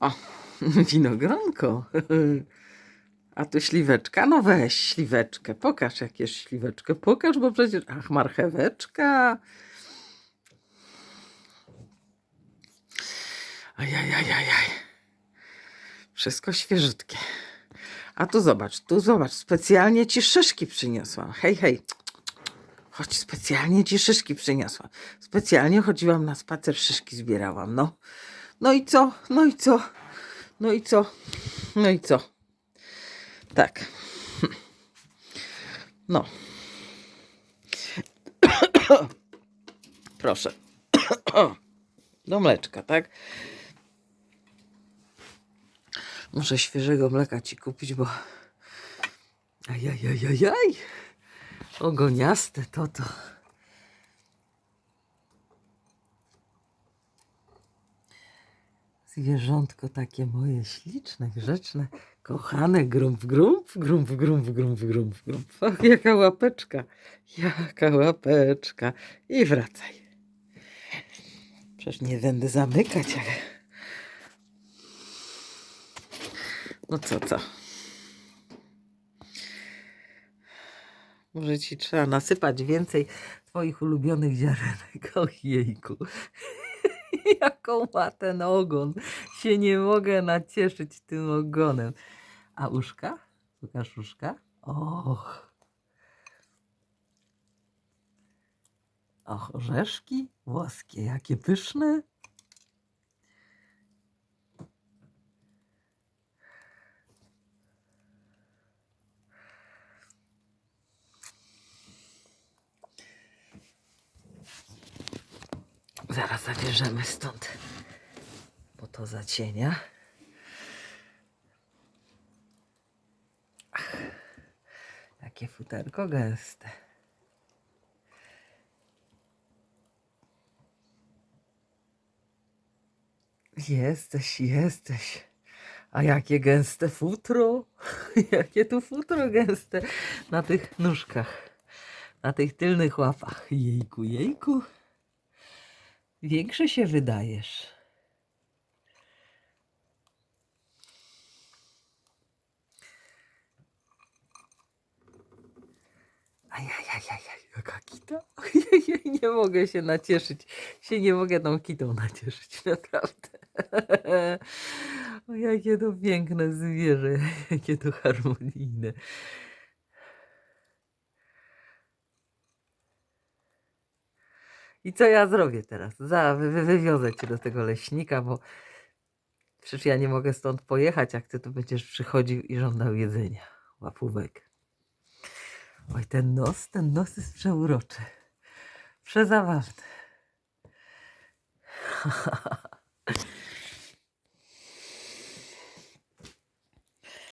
O, winogronko. A tu śliweczka? No weź śliweczkę. Pokaż jakieś śliweczkę. Pokaż, bo przecież... Ach, marcheweczka. Ajajajajaj. Wszystko świeżutkie. A tu zobacz, tu zobacz. Specjalnie ci szyszki przyniosłam. Hej, hej. Chodź, specjalnie ci szyszki przyniosłam. Specjalnie chodziłam na spacer, szyszki zbierałam. No. No i co? No i co? No i co? No i co? Tak. No. Proszę. Do mleczka, tak? Muszę świeżego mleka ci kupić, bo. Ajajajajaj. Ogoniaste to to. Zwierzątko takie moje śliczne, grzeczne, kochane, grumf, grumf, grumf, grumf, grumf, grumf, grumf. Ach, jaka łapeczka, jaka łapeczka. I wracaj. Przecież nie będę zamykać. Jak... No co, co? Może ci trzeba nasypać więcej twoich ulubionych ziarenek. Och jejku. Jaką ma ten ogon. Się nie mogę nacieszyć tym ogonem. A uszka? Pokaż uszka. Och. Och, orzeszki włoskie, jakie pyszne. Zaraz zabierzemy stąd, bo to zacienia. Ach, jakie futerko gęste. Jesteś, jesteś. A jakie gęste futro. Jakie tu futro gęste na tych nóżkach. Na tych tylnych łapach. Jejku, jejku. Większy się wydajesz. Ajajajajaj, jaka kita. Nie mogę się nacieszyć. Się nie mogę tą kitą nacieszyć, naprawdę. O, jakie to piękne zwierzę, jakie to harmonijne. I co ja zrobię teraz? Za, wy, wy, wywiozę cię do tego leśnika, bo przecież ja nie mogę stąd pojechać, jak ty tu będziesz przychodził i żądał jedzenia. Łapówek. Oj, ten nos, ten nos jest przeuroczy. Przezabawny.